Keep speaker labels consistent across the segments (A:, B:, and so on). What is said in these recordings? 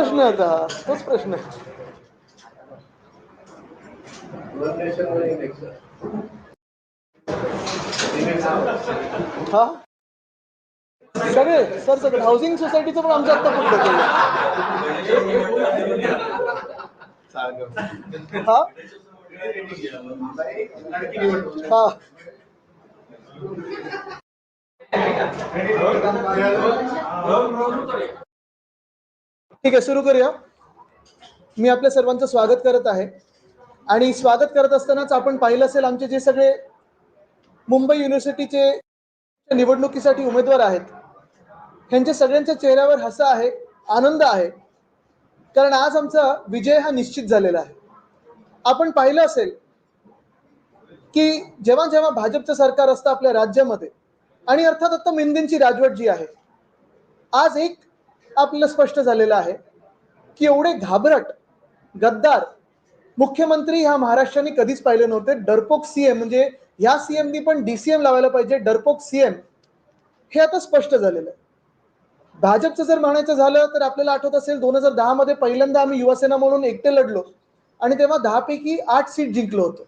A: प्रश्न आहे आता. तोच प्रश्न आहे. हा? सगळे सर सगळे हाऊसिंग सोसायटीचं पण आमच्या आत्ता पुढे केलं हा? हा. ठीक आहे सुरू करूया. मी आपल्या सर्वांचं स्वागत करत आहे. आणि स्वागत करत असतानाच आपण पाहिलं असेल आमचे जे सगळे मुंबई युनिव्हर्सिटीचे निवडणुकीसाठी उमेदवार आहेत ह्यांच्या सगळ्यांच्या चेहऱ्यावर हसा आहे आनंद आहे. कारण आज आमचा विजय हा निश्चित झालेला आहे. आपण पाहिलं असेल की जेव्हा जेव्हा भाजपचं सरकार असतं आपल्या राज्यामध्ये आणि अर्थात आता मिंदींची राजवट जी आहे आज एक आपल्याला स्पष्ट झालेलं आहे की एवढे घाबरट गद्दार मुख्यमंत्री ह्या महाराष्ट्राने कधीच पाहिले नव्हते. डरपोक सीएम म्हणजे ह्या सीएमनी पण डीसीएम लावायला पाहिजे. डरपोक सीएम हे आता स्पष्ट झालेलं आहे. भाजपचं जर म्हणायचं झालं तर आपल्याला आठवत असेल दोन हजार दहा मध्ये पहिल्यांदा आम्ही युवासेना म्हणून एकटे लढलो आणि तेव्हा दहापैकी आठ सीट जिंकलो होतो.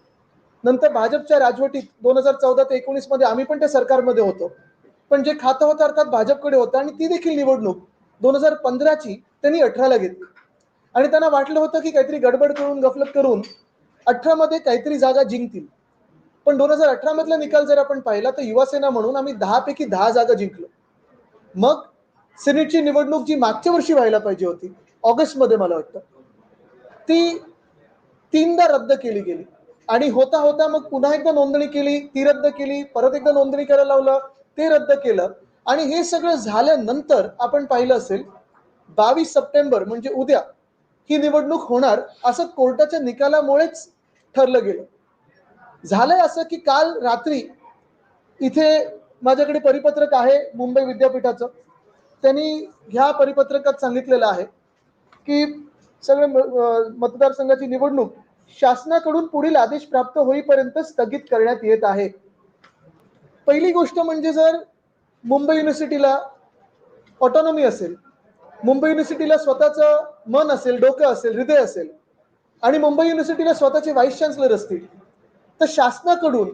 A: नंतर भाजपच्या राजवटीत दोन हजार चौदा ते एकोणीसमध्ये आम्ही पण त्या सरकारमध्ये होतो. पण जे खातं होतं अर्थात भाजपकडे होतं आणि ती देखील निवडणूक दोन हजार पंधराची त्यांनी अठराला घेतली. आणि त्यांना वाटलं होतं की काहीतरी गडबड करून गफलत करून अठरामध्ये काहीतरी जागा जिंकतील. पण दोन हजार अठरा मधला निकाल जर आपण पाहिला तर युवासेना म्हणून आम्ही दहा पैकी दहा जागा जिंकलो. मग सिनेटची निवडणूक जी मागच्या वर्षी व्हायला पाहिजे होती ऑगस्टमध्ये मला वाटतं ती तीनदा रद्द केली गेली. आणि होता होता मग पुन्हा एकदा नोंदणी केली ती रद्द केली परत एकदा नोंदणी करायला लावलं ते रद्द केलं. आणि हे सगळं झाल्यानंतर आपण पाहिलं असेल बावीस सप्टेंबर म्हणजे उद्या ही निवडणूक होणार असं कोर्टाच्या निकालामुळेच ठरलं गेलं. झालंय असं की काल रात्री इथे माझ्याकडे परिपत्रक आहे मुंबई विद्यापीठाचं. त्यांनी ह्या परिपत्रकात सांगितलेलं आहे की सगळे मतदारसंघाची निवडणूक शासनाकडून पुढील आदेश प्राप्त होईपर्यंत स्थगित करण्यात येत आहे. पहिली गोष्ट म्हणजे जर मुंबई युनिव्हर्सिटीला ऑटॉनॉमी असेल मुंबई युनिव्हर्सिटीला स्वतःचं मन असेल डोकं असेल हृदय असेल आणि मुंबई युनिव्हर्सिटीला स्वतःचे व्हाईस चान्सलर असतील तर शासनाकडून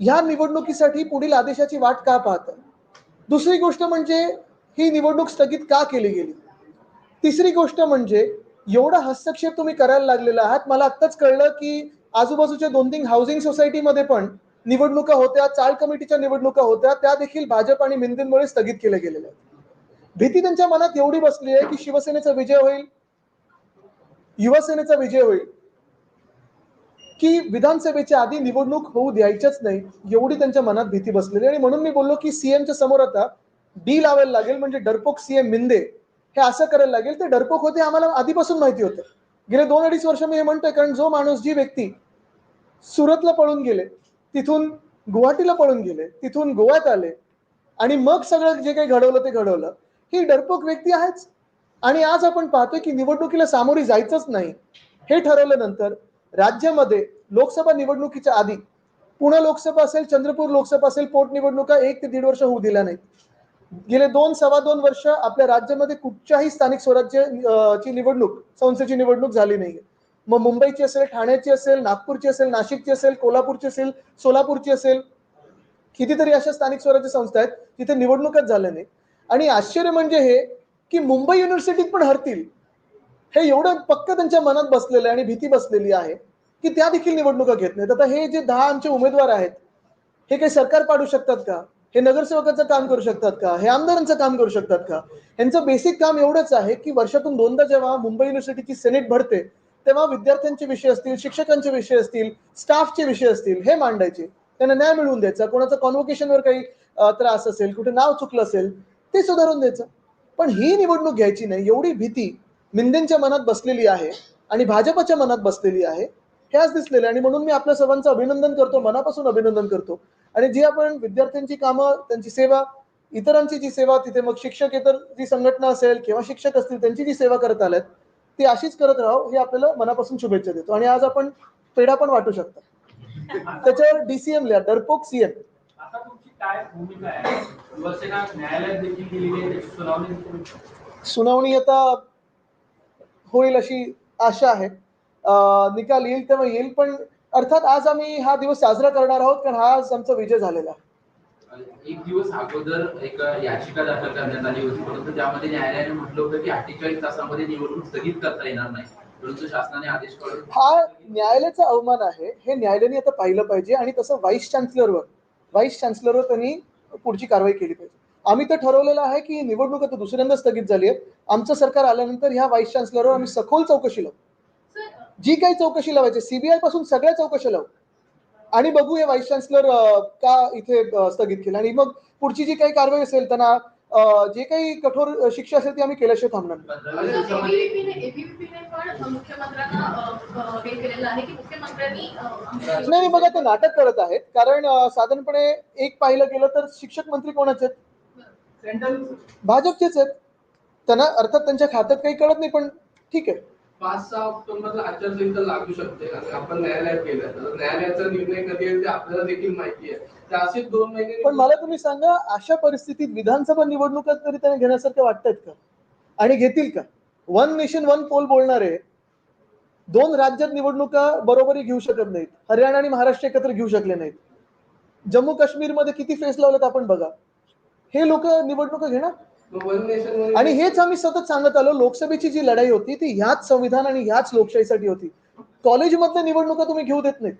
A: ह्या निवडणुकीसाठी पुढील आदेशाची वाट का पाहत? दुसरी गोष्ट म्हणजे ही निवडणूक स्थगित का केली गेली? तिसरी गोष्ट म्हणजे एवढा हस्तक्षेप तुम्ही करायला लागलेला आहात. मला आत्ताच कळलं की आजूबाजूच्या दोन तीन हाऊसिंग सोसायटीमध्ये पण निवडणुका होत्या चाळ कमिटीच्या निवडणुका होत्या त्या देखील भाजप आणि मिंदींमुळे स्थगित केल्या गेलेल्या भीती त्यांच्या मनात एवढी बसली आहे की शिवसेनेचा विजय होईल युवासेनेचा विजय होईल की विधानसभेच्या आधी निवडणूक होऊ द्यायच्याच नाही एवढी त्यांच्या मनात भीती बसलेली आणि म्हणून मी बोललो की सीएमच्या समोर आता डी लावायला लागेल म्हणजे डरपोक सीएम मिंदे हे असं करायला लागेल ते डरपोक होते आम्हाला आधीपासून माहिती होतं. गेले दोन अडीच वर्ष मी हे म्हणतोय कारण जो माणूस जी व्यक्ती सुरतला पळून गेले तिथून गुवाहाटीला पळून गेले तिथून गोव्यात आले. आणि मग सगळं जे काही घडवलं ते घडवलं. ही डरपोक व्यक्ती आहेच. आणि आज आपण पाहतोय की निवडणुकीला सामोरी जायचंच नाही. हे ठरवल्यानंतर राज्यामध्ये लोकसभा निवडणुकीच्या आधी पुणे लोकसभा असेल चंद्रपूर लोकसभा असेल पोटनिवडणुका एक ते दीड वर्ष होऊ दिल्या नाहीत. गेले दोन सव्वा दोन वर्ष आपल्या राज्यामध्ये कुठच्याही स्थानिक स्वराज्य ची निवडणूक संस्थेची निवडणूक झाली नाहीये. मग मुंबईची असेल ठाण्याची असेल नागपूरची असेल नाशिकची असेल कोल्हापूरची असेल सोलापूरची असेल कितीतरी अशा स्थानिक स्वराज्य संस्था आहेत तिथे निवडणूकच झाल्या नाही आणि आश्चर्य म्हणजे हे की मुंबई युनिव्हर्सिटीत पण हरतील. हे एवढं पक्क त्यांच्या मनात बसलेलं आहे आणि भीती बसलेली आहे की त्या देखील निवडणुका घेत नाहीत. आता हे जे दहा आमचे उमेदवार आहेत हे काही सरकार पाडू शकतात का? हे नगरसेवकाचं काम करू शकतात का? हे आमदारांचं काम करू शकतात का? यांचं बेसिक काम एवढंच आहे की वर्षातून दोनदा जेव्हा मुंबई युनिव्हर्सिटीची सेनेट भरते तेव्हा विद्यार्थ्यांचे विषय असतील शिक्षकांचे विषय असतील स्टाफचे विषय असतील हे मांडायचे. त्यांना न्याय मिळवून द्यायचा. कोणाचं कॉन्व्होकेशनवर काही त्रास असेल कुठे नाव चुकलं असेल ते सुधारून द्यायचं. पण ही निवडणूक घ्यायची नाही. एवढी भीती मिंदेंच्या मनात बसलेली आहे आणि भाजपच्या मनात बसलेली आहे हे आज दिसलेलं आहे. आणि म्हणून मी आपल्या सर्वांचं अभिनंदन करतो मनापासून अभिनंदन करतो. आणि जी आपण विद्यार्थ्यांची कामं त्यांची सेवा इतरांची जी सेवा तिथे मग शिक्षक इतर जी संघटना असेल किंवा शिक्षक असतील त्यांची जी सेवा करत आल्यात ती अशीच करत राहावं हे आपल्याला मनापासून शुभेच्छा देतो. आणि आज आपण पेढा पण वाटू शकता. त्याच्यावर डीसीएम लिहा डरपोक सीएम
B: सुनावणी
A: आता होईल अशी आशा आहे. निकाल येईल तेव्हा येईल पण अर्थात आज आम्ही हा दिवस साजरा करणार आहोत कारण हा आज आमचा विजय झालेला आहे.
C: एक दिवस अगोदर एक याचिका दाखल करण्यात आली होती. परंतु त्यामध्ये न्यायालयाने म्हटलं होतं की अठ्ठेचाळीस तासामध्ये निवडणूक स्थगित करता येणार नाही. परंतु शासनाने आदेश काढून
A: हा न्यायालयाचा अवमान आहे हे न्यायालयाने आता पाहिलं पाहिजे आणि तसं व्हाईस चान्सलरवर व्हाईस चान्सलरवर त्यांनी पुढची कारवाई केली पाहिजे. आम्ही तर ठरवलेलं आहे की निवडणूक आता दुसऱ्यांदा स्थगित झाली आहे. आमचं सरकार आल्यानंतर ह्या व्हाईस चान्सलरवर आम्ही सखोल चौकशी लावू. जी काही चौकशी लावायची सीबीआयपासून सगळ्या चौकशा लावू. आणि बघू हे व्हाईस चान्सलर का इथे स्थगित केलं. आणि मग पुढची जी काही कारवाई असेल त्यांना जे काही कठोर शिक्षा असेल ती आम्ही केल्याशिवाय थांबणार नाही. नाही नाही, बघा ते नाटक करत आहेत. कारण साधारणपणे एक पाहिलं गेलं तर शिक्षक मंत्री कोणाचे आहेत?
B: सेंट्रल
A: भाजपचेच आहेत. त्यांना अर्थात त्यांच्या खात्यात काही कळत नाही पण ठीक आहे.
D: पाच सहा ऑक्टोबरला आचारसंहिता लागू शकते. आपण न्यायालयात गेलं तर न्यायालयाचा निर्णय कधी येईल ते आपल्याला देखील माहिती आहे. तर असे दोन महिने
A: पण मला तुम्ही सांगा अशा परिस्थितीत विधानसभा निवडणुका तरी त्यांना घेण्यासारखे वाटतात का? आणि घेतील का? वन नेशन वन पोल बोलणारे दोन राज्यात निवडणुका बरोबरी घेऊ शकत नाहीत. हरियाणा आणि महाराष्ट्र एकत्र घेऊ शकले नाहीत. जम्मू काश्मीरमध्ये किती फेस लावलेत आपण बघा. हे लोक निवडणुका घेणार? आणि हेच आम्ही सतत सांगत आलो लोकसभेची जी लढाई होती ती ह्याच संविधान आणि ह्याच लोकशाहीसाठी होती. कॉलेजमधल्या निवडणुका तुम्ही घेऊ देत नाहीत.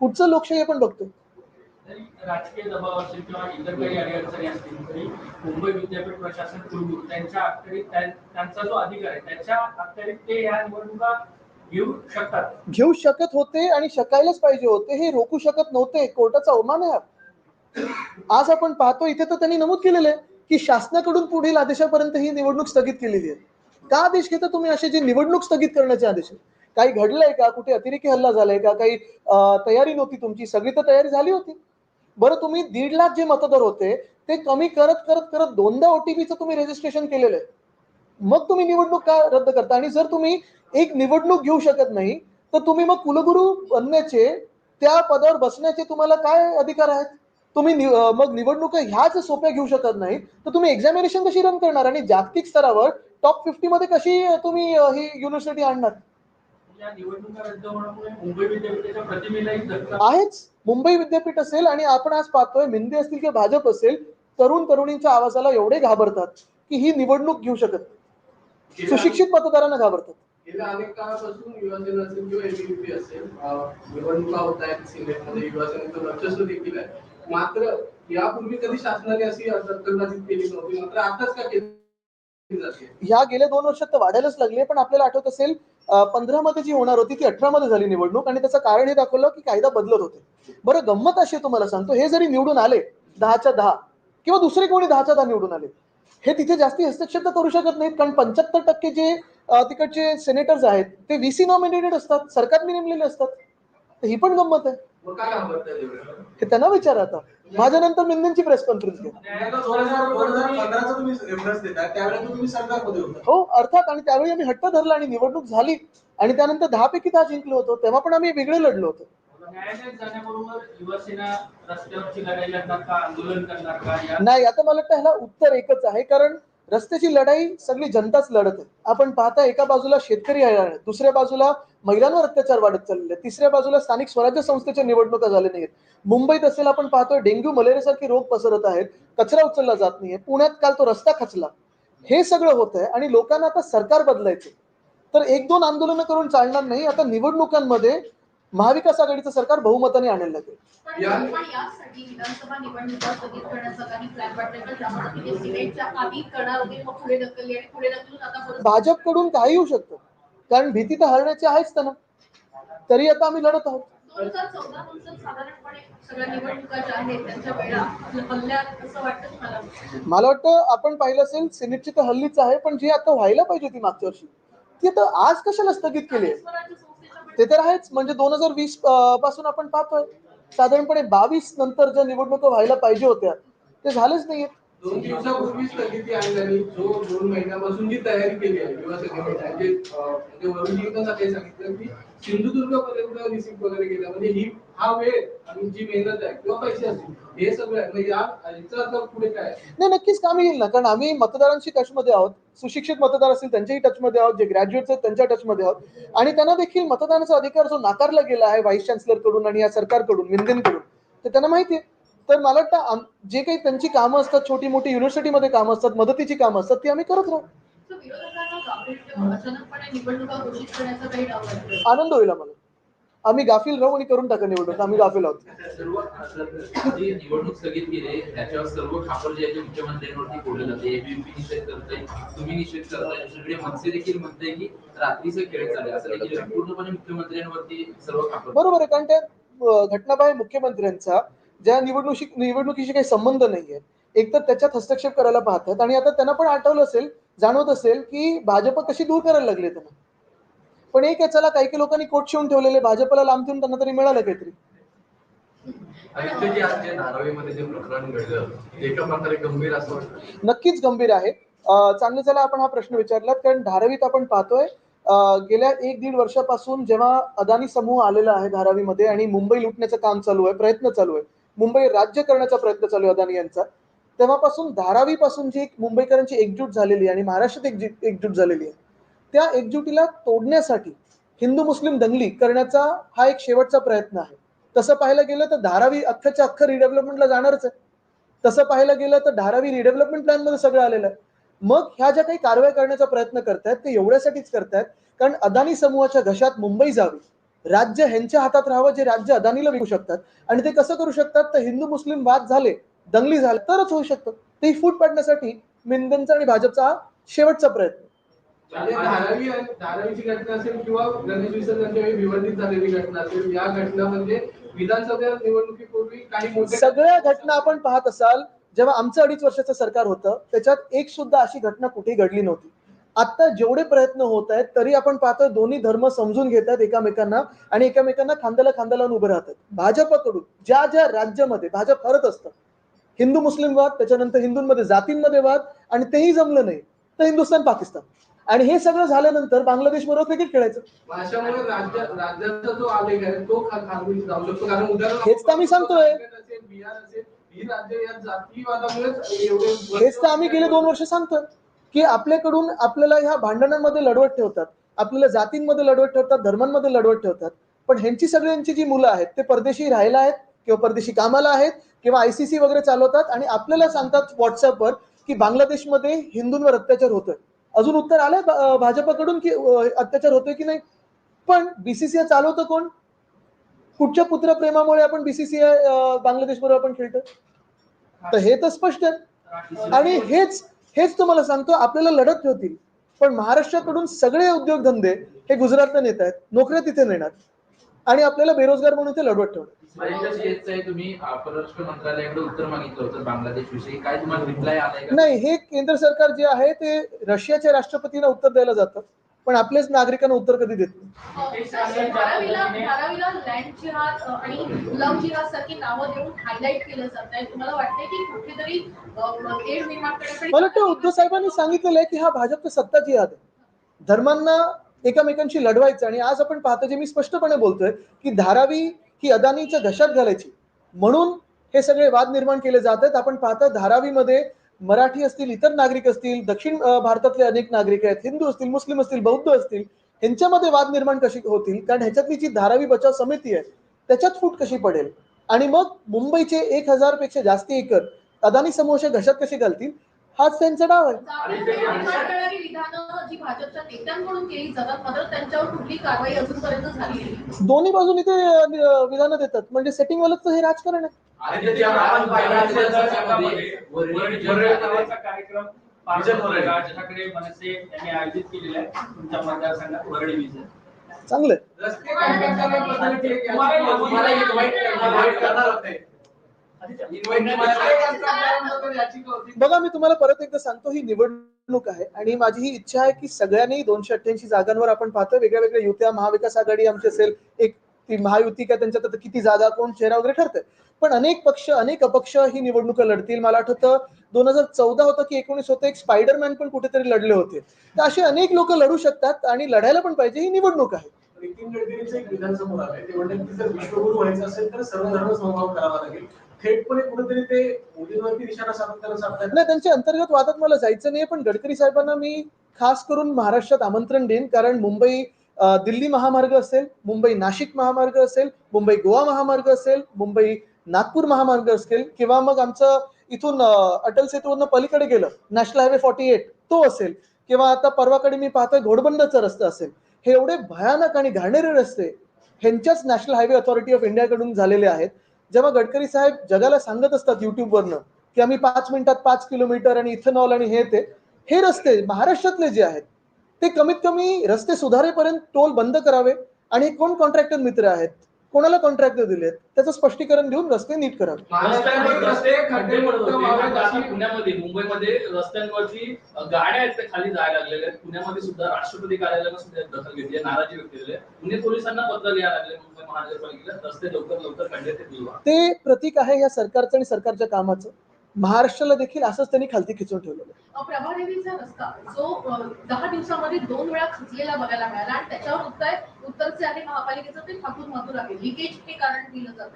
A: कुठचं लोकशाही आपण बघतो
B: तरी राजकीय दबाव असेल किंवा इतर काही अडचणी असतील तरी मुंबई विद्यापीठ प्रशासन कुलगुरू त्यांच्या अखत्यारीत त्या- त्यांचा जो अधिकार आहे त्याच्या अखत्यारीत ते या निवडणुका घेऊ शकतात.
A: घेऊ शकत होते आणि शकायलाच पाहिजे होते हे रोखू शकत नव्हते. कोर्टाचा अवमान आहे. आज आपण पाहतो इथे तर त्यांनी नमूद केलेलं आहे. की शासनाकडून पुढील आदेशापर्यंत ही निवडणूक स्थगित केलेली आहे. का आदेश घेता तुम्ही असे जे निवडणूक स्थगित करण्याचे आदेश आहेत? काही घडलंय का? कुठे अतिरेकी हल्ला झालाय का? काही तयारी नव्हती तुमची? सगळी तर तयारी झाली होती. बरं तुम्ही दीड लाख जे मतदार होते ते कमी करत करत करत दोनदा ओटीपीचं तुम्ही रजिस्ट्रेशन केलेलं आहे. मग तुम्ही निवडणूक का रद्द करता? आणि जर तुम्ही एक निवडणूक घेऊ शकत नाही तर तुम्ही मग कुलगुरू बनण्याचे त्या पदावर बसण्याचे तुम्हाला काय अधिकार आहेत? तुम्ही मग निवडणुका ह्याच सोप्या घेऊ शकत नाही तर तुम्ही एक्झामिनेशन कशी रन करणार? आणि जागतिक स्तरावर टॉप फिफ्टी मध्ये कशी तुम्ही ही युनिव्हर्सिटी आणणार? आहेच. मुंबई विद्यापीठ असेल आणि आपण आज पाहतोय मिंदे असतील किंवा भाजप असेल तरुण तरुणींच्या आवाजाला एवढे घाबरतात की ही निवडणूक घेऊ शकत नाही. सुशिक्षित मतदारांना घाबरतात.
D: गेल्या अनेक काळापासून युवासेना असेल किंवा एबीव्हीपी असेल. अं, निवडणुका होत आहेत सिनेटमध्ये युवासेनेचं वर्चस्व देखील आहे. मात्र यापूर्वी कधी शासनाने अशी दखलंदाजी केली नव्हती? मात्र आताच का केली जाते?
A: ह्या गेल्या दोन वर्षात तर वाढायलाच लागली पण आपल्याला आठवत असेल पंधरा मध्ये जी होणार होती ती अठरा मध्ये झाली निवडणूक आणि त्याचं कारण हे दाखवलं की कायदा बदलत होते. बरं गंमत अशी तुम्हाला सांगतो हे जरी निवडून आले दहाच्या दहा किंवा दुसरे कोणी दहाच्या दहा निवडून आले हे तिथे जास्ती हस्तक्षेप तर करू शकत नाहीत कारण पंच्याहत्तर टक्के जे तिकडचे सेनेटर्स आहेत ते व्हीसी नॉमिनेटेड असतात सरकारने नेमलेले असतात. तर ही पण गंमत आहे. हे त्यांना विचारा आता. माझ्यानंतर मिंदेंची प्रेस कॉन्फरन्स हो अर्थात आणि त्यावेळी आम्ही हट्ट धरला आणि निवडणूक झाली. आणि त्यानंतर दहा पैकी दहा जिंकलो होतो तेव्हा पण आम्ही वेगळे लढलो होतो. नाही आता मला वाटतं ह्याला उत्तर एकच आहे कारण रस्त्याची लढाई सगळी जनताच लढत आहे. आपण पाहता एका बाजूला शेतकरी आहे दुसऱ्या बाजूला महिलांवर अत्याचार वाढत चाललेले तिसऱ्या बाजूला स्थानिक स्वराज्य संस्थेच्या निवडणुका झाल्या नाहीत मुंबईत असेल आपण पाहतोय डेंग्यू मलेरियासारखे रोग पसरत आहेत कचरा उचलला जात नाहीये पुण्यात काल तो रस्ता खचला. हे सगळं होत आहे आणि लोकांना आता सरकार बदलायचं तर एक दोन आंदोलनं करून चालणार नाही. आता निवडणुकांमध्ये महाविकास आघाडीचं सरकार बहुमताने आणायला लागेल भाजपकडून काही येऊ शकतं. कारण भीती तर हरण्याची आहेच त्यांना. तरी आता आम्ही लढत आहोत. मला वाटतं आपण पाहिलं असेल सिनेटची तर हल्लीच आहे पण जी आता व्हायला पाहिजे ती मागच्या वर्षी ती आता आज कशाला स्थगित केली आहे? ते तर आहेच. म्हणजे दोन हजार वीसपासून आपण पाहतोय. साधारणपणे बावीस नंतर ज्या निवडणुका व्हायला पाहिजे होत्या ते झालेच नाहीये
D: दोन दिवसापूर्वी स्थगिती आणल्याने जो दोन महिन्यापासून जी तयारी केली आहे किंवा सगळे म्हणजे, म्हणजे वरुणजी पण सांगितलं की सिंधुदुर्ग पर्यंत रिसिप्ट वगैरे केला म्हणजे ही हा वेळ आणि जी मेहनत आहे किंवा पैसे असतील हे सगळं आहे. म्हणजे याचा आता पुढे काय
A: नाही नक्कीच काम येईल ना. कारण आम्ही मतदारांशी टचमध्ये आहोत. सुशिक्षित मतदार असतील त्यांच्याही टचमध्ये आहोत. जे ग्रॅज्युएट्स आहेत त्यांच्या टचमध्ये आहोत. आणि त्यांना देखील मतदानाचा अधिकार जो नाकारला गेला आहे व्हाईस चान्सलरकडून आणि या सरकारकडून विंदेनकडून तर त्यांना माहिती आहे. तर मला वाटतं जे काही त्यांची कामं असतात छोटी मोठी युनिव्हर्सिटीमध्ये कामं असतात मदतीची कामं असतात ती आम्ही करत राहू. आनंद होईल आम्हाला. आम्ही गाफील राहू आणि करून टाका निवडणूक. आम्ही गाफील आहोत.
C: निवडणूक स्थगित केली त्याच्यावर सर्व खापर जे आहे मुख्यमंत्र्यांवरती फोडलं जाते. एबीपी निषेध करताय. तुम्ही निषेध करताय. दुसरीकडे मनसे देखील म्हणताय की रात्रीचे खेळ चालले असं देखील पूर्णपणे मुख्यमंत्र्यांवरती सर्व खापर
A: बरोबर आहे. कारण त्या अं, घटनाबाह्य मुख्यमंत्र्यांचा ज्या निवडणुकी निवडणुकीशी काही संबंध नाहीये. एक तर त्याच्यात हस्तक्षेप करायला पाहतात आणि आता त्यांना पण आठवलं असेल जाणवत असेल की भाजप कशी दूर करायला लागले त्यांना पण एक चला काही काही लोकांनी कोट शिवून ठेवलेले भाजपला लांब ठेवून त्यांना तरी मिळालं काहीतरी. नक्कीच गंभीर आहे. चांगलं झालं आपण हा प्रश्न विचारलात कारण धारावीत आपण पाहतोय गेल्या एक दीड वर्षापासून जेव्हा अदानी समूह आलेला आहे धारावीमध्ये आणि मुंबई लुटण्याचं काम चालू आहे प्रयत्न चालू आहे मुंबई राज्य करण्याचा प्रयत्न चालू आहे अदानी यांचा. तेव्हापासून धारावी पासून जी एक मुंबईकरांची एकजूट झालेली आहे आणि महाराष्ट्रात एकजूट एकजूट झालेली आहे त्या एकजुटीला तोडण्यासाठी हिंदू मुस्लिम दंगली करण्याचा हा एक शेवटचा प्रयत्न आहे. तसं पाहायला गेलं तर धारावी अख्खच्या अख्खं रिडेव्हलपमेंटला जाणारच आहे. तसं पाहायला गेलं तर धारावी रिडेव्हलपमेंट प्लॅनमध्ये सगळं आलेलं आहे. मग ह्या ज्या काही कारवाई करण्याचा प्रयत्न करतायत ते एवढ्यासाठीच करतायत कारण अदानी समूहाच्या घशात मुंबई जावी. राज्य ह्यांच्या हातात राहावं जे राज्य अदानीला विकू शकतात. आणि ते कसं करू शकतात? तर हिंदू मुस्लिम वाद झाले दंगली झाले तरच होऊ शकतं. ते फूट पाडण्यासाठी मिंदनचा आणि भाजपचा हा शेवटचा प्रयत्न.
D: धारावी आणि- धारावीची घटना असेल किंवा गणेश विसर्जनच्या वेळी विवर्धित झालेली घटना असेल. या म्हणजे विधानसभा निवडणुकीपूर्वी काही मोठे
A: सगळ्या घटना आपण पाहत असाल जेव्हा आमचं अडीच वर्षाचं सरकार होतं त्याच्यात एक सुद्धा अशी घटना कुठेही घडली नव्हती. आता जेवढे प्रयत्न होत आहेत तरी आपण पाहतो दोन्ही धर्म समजून घेतात एकामेकांना आणि एकामेकांना खांद्याला खांदा लावून उभे राहतात. भाजपकडून ज्या ज्या राज्यामध्ये भाजप हरत असतं हिंदू मुस्लिम वाद त्याच्यानंतर हिंदूंमध्ये जातींमध्ये वाद आणि तेही जमलं नाही तर हिंदुस्थान पाकिस्तान. आणि हे सगळं झाल्यानंतर बांगलादेश बरोबर क्रिकेट खेळायचं हेच तर आम्ही सांगतोय. हेच तर आम्ही गेले दोन वर्ष सांगतोय. की आपल्याकडून आपल्याला ह्या भांडणांमध्ये लढवत ठेवतात आपल्याला जातींमध्ये लढवत ठेवतात धर्मांमध्ये लढवत ठेवतात. पण ह्यांची सगळ्यांची जी मुलं आहेत ते परदेशी राहायला आहेत किंवा परदेशी कामाला आहेत किंवा आयसीसी वगैरे चालवतात आणि आपल्याला सांगतात व्हॉट्सअपवर की बांगलादेशमध्ये हिंदूंवर अत्याचार होतोय. अजून उत्तर आलंय भाजपाकडून भाजपकडून की अत्याचार होतोय की नाही? पण बीसीसीआय चालवतं कोण? कुठच्या पुत्रप्रेमामुळे आपण बीसीसीआय बांगलादेश बरोबर आपण खेळतो तर हे तर स्पष्ट आहे. आणि हेच हेच तुम्हाला सांगतो आपल्याला लढत ठेवतील पण महाराष्ट्राकडून सगळे उद्योगधंदे हे गुजरातला नेत आहेत नोकऱ्या तिथे नेणार. आणि आपल्याला बेरोजगार म्हणून ते लढवत ठेवणार. नाही हे केंद्र सरकार जे आहे ते रशियाच्या राष्ट्रपतींना उत्तर द्यायला जातं. पण आपलेच नागरिकांना उत्तर कधी देत नाही.
E: करण्यासाठी
A: मला वाटतं उद्धव साहेबांनी सांगितलेलं आहे की हा भाजपचा सत्ता जिहाद आहे. धर्मांना एकमेकांशी लढवायचं आणि आज आपण पाहतो जे मी स्पष्टपणे बोलतोय की धारावी ही अदानीच्या घशात घालायची. म्हणून हे सगळे वाद निर्माण केले जात आहेत. आपण पाहतो धारावीमध्ये मराठी असतील इतर नागरिक असतील दक्षिण भारतातले अनेक नागरिक आहेत हिंदू असतील मुस्लिम असतील बौद्ध असतील ह्यांच्यामध्ये वाद निर्माण कशी होतील? कारण ह्याच्यातली जी धारावी बचाव समिती आहे त्याच्यात फूट कशी पडेल? आणि मग मुंबईचे एक हजारपेक्षा जास्ती एकर अदानी समूहाच्या घशात कशी घालतील? हाच त्यांचा डाव आहे. दोन्ही बाजूनी ते विधानं देतात. म्हणजे सेटिंग वालच हे राजकारण आहे.
F: आदित्य जी आपण पाहिलं असेल त्याच्यामध्ये
C: वरळी
F: वरळी
C: विजय
F: वरळी
B: नावाचा कार्यक्रम पार
F: विजय
B: पडतो.
F: वरळी.
B: राज ठाकरे मनसे यांनी आयोजित केलेला आहे. तुमच्या मतदारसंघात वरळी विजय.
A: चांगलं.
D: रस्ते
B: तुम्हाला करणार-
F: होते.
A: बघा मी तुम्हाला परत एकदा सांगतो ही निवडणूक आहे आणि माझी ही इच्छा आहे की सगळ्यांनी दोनशे अठ्ठ्याऐंशी जागांवर आपण पाहतो वेगळ्या वेगळ्या युत्या महाविकास आघाडी आमची असेल एक ती महायुती का त्यांच्यात किती जागा कोण चेहरा वगैरे ठरतंय. पण अनेक पक्ष अनेक अपक्ष ही निवडणुका लढतील. मला आठवतं दोन हजार चौदा होतं की एकोणीस होतं एक स्पायडरमॅन पण कुठेतरी लढले होते. तर असे अनेक लोक लढू शकतात आणि लढायला पण पाहिजे ही निवडणूक आहे.
G: नितीन गडकरींचं एक विधान समोर आलंय ते म्हणतात की जर विश्वगुरु व्हायचं असेल तर सर्व धर्म समभाव करावा लागेल. थेटपणे कुठेतरी ते मोदींवरती निशाणा सातत्यानं साधतात
A: नाही त्यांच्या अंतर्गत वादात मला जायचं नाही पण गडकरी साहेबांना मी खास करून महाराष्ट्रात आमंत्रण देईन. कारण मुंबई दिल्ली महामार्ग असेल मुंबई नाशिक महामार्ग असेल मुंबई गोवा महामार्ग असेल मुंबई नागपूर महामार्ग असेल किंवा मग आमचं इथून अटल सेतूवरनं पलीकडे गेलं नॅशनल हायवे फॉर्टी एट तो असेल. किंवा आता परवाकडे मी पाहतोय घोडबंदरचा रस्ता असेल. हे एवढे भयानक आणि घाणेरे रस्ते ह्यांच्याच नॅशनल हायवे अथॉरिटी ऑफ इंडियाकडून झालेले आहेत. जेव्हा गडकरी साहेब जगाला सांगत असतात युट्यूबवरनं की आम्ही पाच मिनिटात पाच किलोमीटर आणि इथेनॉल आणि हे ते हे रस्ते महाराष्ट्रातले जे आहेत ते कमीत कमी रस्ते सुधारेपर्यंत टोल बंद करावे आणि कोण कॉन्ट्रॅक्टर मित्र आहेत? कोणाला कॉन्ट्रॅक्टर दिलेत? त्याचं स्पष्टीकरण देऊन रस्ते नीट करावे.
D: महाराष्ट्रामध्ये रस्ते खड्डे
B: पडत
D: मुक्त
B: होते.
D: व्हावेत
B: आता
D: अशी
B: पुण्यामध्ये मुंबईमध्ये रस्त्यांवरती गाड्या आहेत त्या खाली जायला लागलेल्या आहेत. पुण्यामध्ये सुद्धा राष्ट्रपती कार्यालयानं सुद्धा दखल घेतली आहे. नाराजी व्यक्त केली आहे. पुणे पोलिसांना पत्र लिहायला लागले मुंबई महानगरपालिकेला रस्ते लवकर लवकर ते दुरवा
A: ते प्रतीक आहे या सरकारचं आणि सरकारच्या कामाचं. महाराष्ट्राला देखील असंच त्यांनी खालती खिचून ठेवलेलं.
E: अ, प्रभादेवीचा रस्ता जो दहा दिवसामध्ये दोन वेळा खचलेला बघायला मिळाला आणि त्याच्यावर उत्तर उत्तरचे आहे महापालिकेचं ते ठाकूर मातूर आहे. लिकेज हे कारण दिलं जात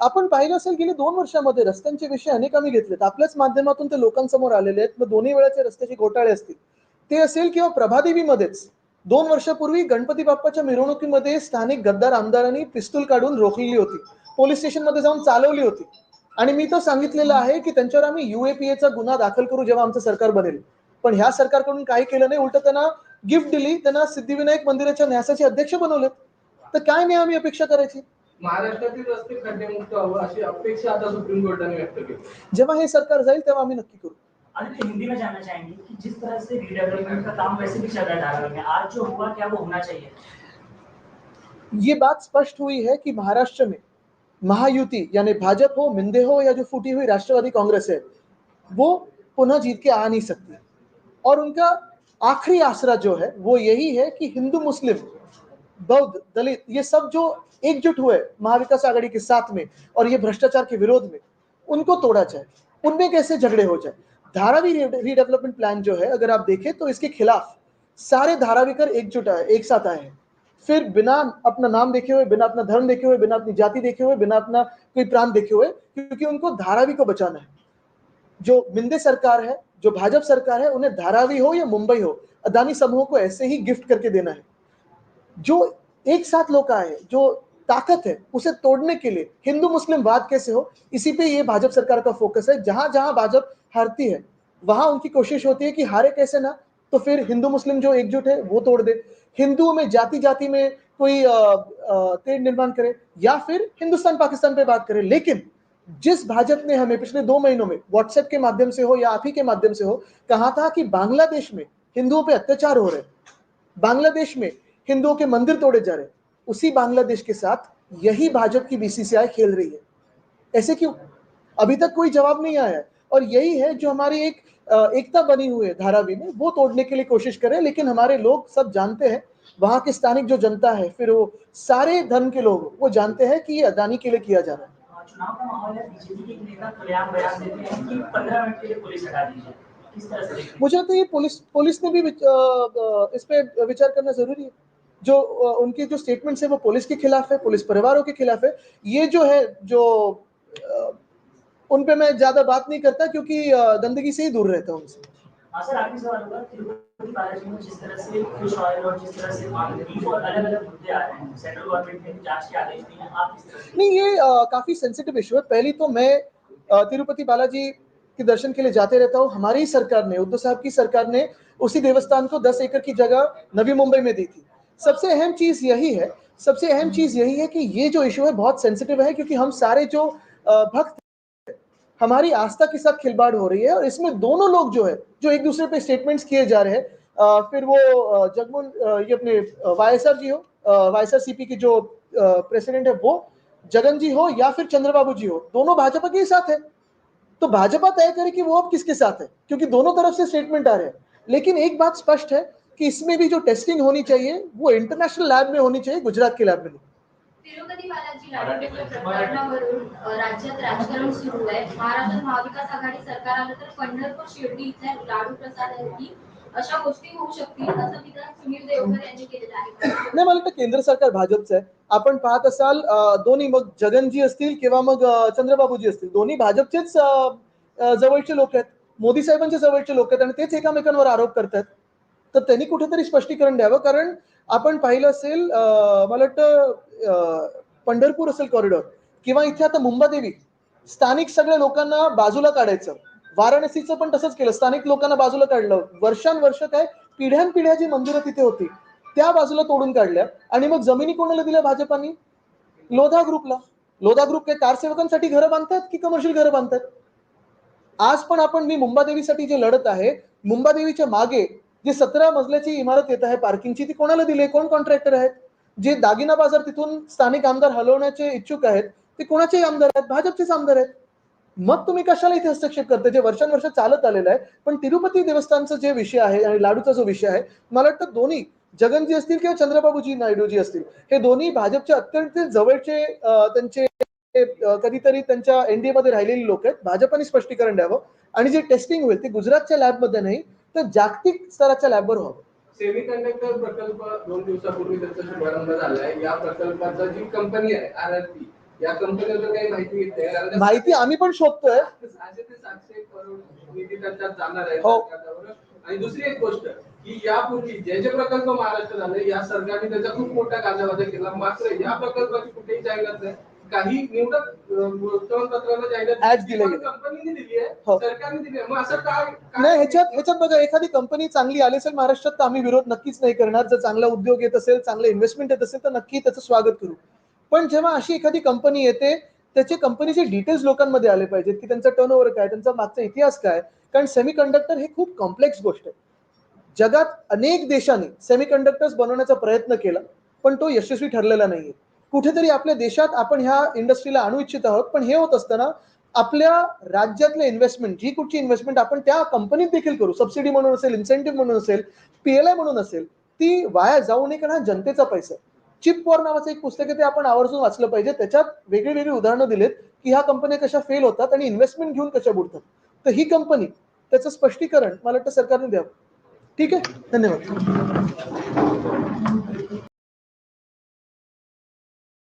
A: आपण पाहिलं असेल गेली दोन वर्षामध्ये रस्त्यांचे विषय अनेक आम्ही घेतलेत. आपल्याच माध्यमातून ते लोकांसमोर आलेले आहेत. मग दोन्ही वेळाचे रस्त्याचे घोटाळे असतील. ते असेल किंवा प्रभादेवीमध्येच दोन वर्षापूर्वी गणपती बाप्पाच्या मिरवणुकीमध्ये स्थानिक गद्दार आमदारांनी पिस्तूल काढून रोखलेली होती. पोलीस स्टेशनमध्ये जाऊन चालवली होती. आणि मी तर सांगितलेलं आहे की त्यांच्यावर आम्ही युएपीएचा गुन्हा दाखल करू जेव्हा आमचं सरकार बनेल. पण ह्या सरकारकडून काही केलं नाही उलट त्यांना गिफ्ट दिली त्यांना सिद्धिविनायक मंदिराच्या न्यासाचे अध्यक्ष बनवलेत. तर काय नाही आम्ही अपेक्षा करायची?
D: महाराष्ट्रातील रस्ते खड्डेमुक्त व्हावं अशी अपेक्षा आता सुप्रीम कोर्टाने व्यक्त केली.
A: जेव्हा हे सरकार जाईल तेव्हा आम्ही नक्की करू.
H: आदित्य हिंदी में जानना चाहेंगे कि जिस तरह से रीडेवलपमेंट का काम वैसे भी चल रहा है धारावी में आज जो हुआ क्या वो होना चाहिए?
A: ये बात स्पष्ट हुई है कि महाराष्ट्र में महायुति, यानी भाजपा हो, मिंदे हो, या जो फूटी हुई राष्ट्रवादी कांग्रेस है, वो पुनः जीत के आ नहीं सकती। और उनका आखिरी आसरा जो है, वो यही है कि हिंदू, मुस्लिम, बौद्ध, दलित, ये सब जो एकजुट हुए महाविकास आघाड़ी के साथ में और ये भ्रष्टाचार के विरोध में, उनको तोड़ा जाए। उनमें कैसे झगड़े हो जाए? धारावी रीडेवलपमेंट प्लान जो है, अगर आप देखें तो इसके खिलाफ सारे धारावीकर एकजुट आए, एक साथ आए हैं। फिर बिना अपना नाम देखे हुए, बिना अपना धर्म देखे हुए, बिना अपनी जाति देखे हुए, बिना अपना कोई प्रांत देखे हुए, क्योंकि उनको धारावी को बचाना है। जो मिंदे सरकार है, जो भाजपा सरकार है, उन्हें धारावी हो या मुंबई हो, अदानी समूह को ऐसे ही गिफ्ट करके देना है। जो एक साथ लोग आए, जो ताकत है, उसे तोड़ने के लिए, हिंदू मुस्लिम वाद कैसे हो, इसी पे ये भाजपा सरकार का फोकस है। जहाँ जहाँ भाजपा हारती है, वहाँ उनकी कोशिश होती है कि हारे कैसे ना तो फिर हिंदू मुस्लिम जो एकजुट है, वो तोड़ दे। हिंदुओं में जाति जाति में कोई तेढ़ निर्माण करे या फिर हिंदुस्तान, पाकिस्तान पे बात करे। लेकिन जिस भाजपा ने हमें पिछले दो महीनों में व्हाट्सएप के माध्यम से हो या आप ही के माध्यम से हो, कहा था कि बांग्लादेश में हिंदुओं पे अत्याचार हो रहे बांग्लादेश में हिंदुओं के मंदिर तोड़े जा रहे उसी बांग्लादेश के साथ यही भाजपा की बीसीसीआई खेल रही है। ऐसे क्यों? अभी तक कोई जवाब नहीं आया है। और यही है जो हमारी एक एकता बनी हुई है धारावी में। वो तोड़ने के लिए कोशिश करें लेकिन हमारे लोग सब जानते हैं वहाँ की स्थानिक जो जनता है फिर वो सारे धर्म के लोग वो जानते हैं कि ये अदानी के लिए किया जा रहा है।
H: चुनाव का माहौल बीजेपी के नेता खुलेआम बयान देते कि पंद्रह मिनट के लिए पुलिस हटा दीजिए किस तरह से देखते?
A: मुझे है ये पुलिस पुलिस ने भी इस पे विचार करना ज़रूरी है। जो उनके जो स्टेटमेंट्स है वो पुलिस के खिलाफ है पुलिस परिवारों के खिलाफ है। ये जो है जो उन पे मैं ज़्यादा बात नहीं करता क्योंकि गंदगी से ही दूर रहता हूँ उनसे।
H: हाँ सर आखिरी सवाल होगा तिरुपति बालाजी में जिस तरह से फ़िश ऑयल और जिस तरह से बीफ और अलग अलग मुद्दे आ रहे हैं सेंट्रल गवर्नमेंट ने जाँच के आदेश दिए हैं आप किस
A: नहीं ये काफ़ी सेंसिटिव इशू है। पहली तो मैं तिरुपति बालाजी के दर्शन के लिए जाते रहता हूँ। हमारी सरकार ने उद्धव साहब की सरकार ने उसी देवस्थान को 10 एकड़ की जगह नवी मुंबई में दी थी। सबसे अहम चीज़ यही है सबसे अहम चीज़ यही है कि ये जो इशू है बहुत सेंसिटिव है क्योंकि हम सारे जो भक्त हमारी आस्था के साथ खिलवाड़ हो रही है और इसमें दोनों लोग जो है, जो एक दूसरे पे स्टेटमेंट्स किए जा रहे हैं फिर वो जगमोहन ये अपने वाईएसआर जी हो वाईएसआर सीपी के जो प्रेसिडेंट है वो, जगन जी हो या फिर चंद्रबाबू जी हो, दोनों भाजपा के साथ है। तो भाजपा तय करे कि वो अब किसके साथ है, क्योंकि दोनों तरफ़ से स्टेटमेंट आ रहे हैं। लेकिन एक बात स्पष्ट है कि इसमें भी जो टेस्टिंग होनी चाहिए, वो इंटरनेशनल लैब में होनी चाहिए, गुजरात के लैब में नहीं।
I: तिरुपती बालाजी लाडूच्या प्रकरणावरून राज्यात राजकारण सुरू आहे. महाराष्ट्रात महाविकास आघाडी सरकार आलं तर पंढरपूर शिर्डी इथल्या लाडू प्रसादाची अशा गोष्टी होऊ शकतील असं विधान सुनील देवकर यांनी केलेलं आहे.
A: नाही मला वाटतं केंद्र सरकार भाजपचं आहे. आपण पाहत असाल दोन्ही मग जगनजी असतील किंवा मग चंद्रबाबूजी असतील दोन्ही भाजपचेच जवळचे लोक आहेत. मोदी साहेबांचे जवळचे लोक आहेत आणि तेच एकामेकांवर आरोप करतात तर त्यांनी कुठेतरी स्पष्टीकरण द्यावं कारण आपण पाहिलं असेल मला वाटतं पंढरपूर असेल कॉरिडॉर किंवा इथे आता मुंबादेवी स्थानिक सगळ्या लोकांना बाजूला काढायचं. वाराणसीचं पण तसंच केलं. स्थानिक लोकांना बाजूला काढलं. वर्षानुवर्ष काय पिढ्यानपिढ्या जी मंदिरं तिथे होती त्या बाजूला तोडून काढल्या. आणि मग जमिनी कोणाला दिल्या भाजपानी? लोधा ग्रुपला. लोधा ग्रुप काय कारसेवकांसाठी घरं बांधतात की कमर्शियल घरं बांधतात? आज पण आपण मी मुंबादेवीसाठी जे लढत आहे मुंबादेवीच्या मागे जी सतरा मजल्याची इमारत येत आहे पार्किंगची ती कोणाला दिली कोण कॉन्ट्रॅक्टर आहेत? जे दागिना बाजार तिथून स्थानिक आमदार हलवण्याचे इच्छुक आहेत ते कोणाचे आमदार आहेत? भाजपचेच आमदार आहेत. मग तुम्ही कशाला इथे हस्तक्षेप करते जे वर्षानुवर्ष चालत आलेलं आहे पण तिरुपती देवस्थानचा जे विषय आहे आणि लाडूचा जो विषय आहे मला वाटतं दोन्ही जगनजी असतील किंवा चंद्रबाबूजी नायडूजी असतील हे दोन्ही भाजपचे अत्यंत जवळचे त्यांचे कधीतरी त्यांच्या एनडीए मध्ये राहिलेली लोक आहेत. भाजपाने स्पष्टीकरण द्यावं. आणि जे टेस्टिंग होईल ते गुजरातच्या लॅबमध्ये नाही तर जागतिक स्तराच्या लॅबवर व्हावं
D: सेमी कंडक्टर प्रकल्प दोन दिवसापूर्वी त्याचा शुभारंभ झालाय या प्रकल्पाचा जी कंपनी आहे आर आर पी या कंपनीबद्दल काही माहिती घेते
A: माहिती आम्ही पण शोधतोय.
D: सहाशे ते सातशे करोड निधी त्यांच्यात जाणार आहे
A: हो.
D: सरकारच्यावर. आणि दुसरी एक गोष्ट की यापूर्वी जे जे प्रकल्प महाराष्ट्रात आले या सरकारने त्याचा खूप मोठा गाजावाजा केला. मात्र या प्रकल्पाची कुठेही जाहिरात नाही. काही निवडक जाहिरात. कंपनीने दिली आहे
A: हो.
D: सरकारने दिली आहे. मग असं काय
A: नाही ह्याच्यात ह्याच्यात बघा एखादी कंपनी चांगली आली असेल महाराष्ट्रात तर आम्ही विरोध नक्कीच नाही करणार. जर चांगला उद्योग येत असेल चांगलं इन्व्हेस्टमेंट येत असेल तर नक्की त्याचं स्वागत करू. पण जेव्हा अशी एखादी कंपनी येते त्याचे कंपनीचे डिटेल्स लोकांमध्ये आले पाहिजेत की त्यांचा टर्न काय त्यांचा मागचा इतिहास काय. कारण सेमी कंडक्टर हे खूप कॉम्प्लेक्स गोष्ट आहे. जगात अनेक देशांनी सेमी कंडक्टर्स बनवण्याचा प्रयत्न केला पण तो यशस्वी ठरलेला नाहीये. कुठेतरी आपल्या देशात आपण ह्या इंडस्ट्रीला आणू इच्छित आहोत पण हे होत असताना आपल्या राज्यातले इन्व्हेस्टमेंट जी कुठची इन्व्हेस्टमेंट आपण त्या कंपनीत देखील करू. सबसिडी म्हणून असेल इन्सेंटिव्ह म्हणून असेल पीएलआय म्हणून असेल ती वाया जाऊ नये कारण हा जनतेचा पैसा चिप वॉर नावाचं एक पुस्तक आहे ते आपण आवर्जून वाचलं पाहिजे. त्याच्यात वेगळी वेगळी उदाहरणं दिलेत की ह्या कंपन्या कशा फेल होतात आणि इन्व्हेस्टमेंट घेऊन कशा बुडतात. तर ही कंपनी त्याचं स्पष्टीकरण मला वाटतं सरकारने द्यावं. ठीक आहे? धन्यवाद.